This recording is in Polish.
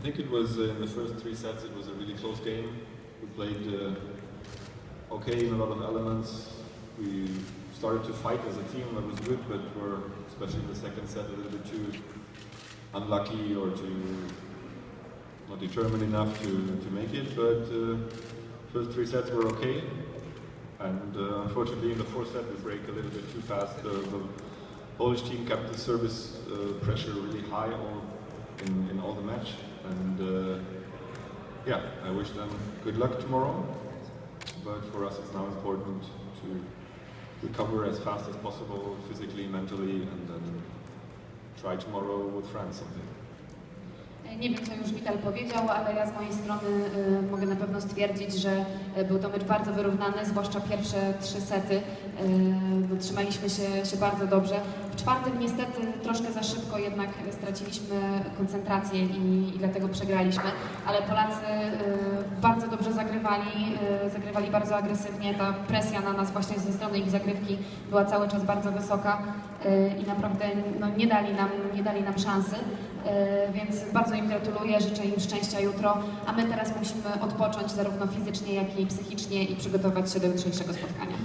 I think it was uh, in the first three sets. It was a really close game. We played uh, okay in a lot of elements. We started to fight as a team. That was good, but were especially in the second set a little bit too unlucky or too not determined enough to, to make it. But uh, first three sets were okay, and uh, unfortunately in the fourth set we break a little bit too fast. The, Polish team kept the service uh, pressure really high all in, in all the match, and uh, yeah, I wish them good luck tomorrow. But for us, it's now important to recover as fast as possible, physically, mentally, and then try tomorrow with France something. Nie wiem, co już Wital powiedział, ale ja z mojej strony y, mogę na pewno stwierdzić, że y, był to mecz bardzo wyrównany, zwłaszcza pierwsze trzy sety. Y, trzymaliśmy się, się bardzo dobrze. Czwartym niestety troszkę za szybko jednak straciliśmy koncentrację i, i dlatego przegraliśmy, ale Polacy y, bardzo dobrze zagrywali, y, zagrywali bardzo agresywnie. Ta presja na nas właśnie ze strony ich zagrywki była cały czas bardzo wysoka y, i naprawdę no, nie, dali nam, nie dali nam szansy. Więc bardzo im gratuluję, życzę im szczęścia jutro, a my teraz musimy odpocząć zarówno fizycznie, jak i psychicznie i przygotować się do jutrzejszego spotkania.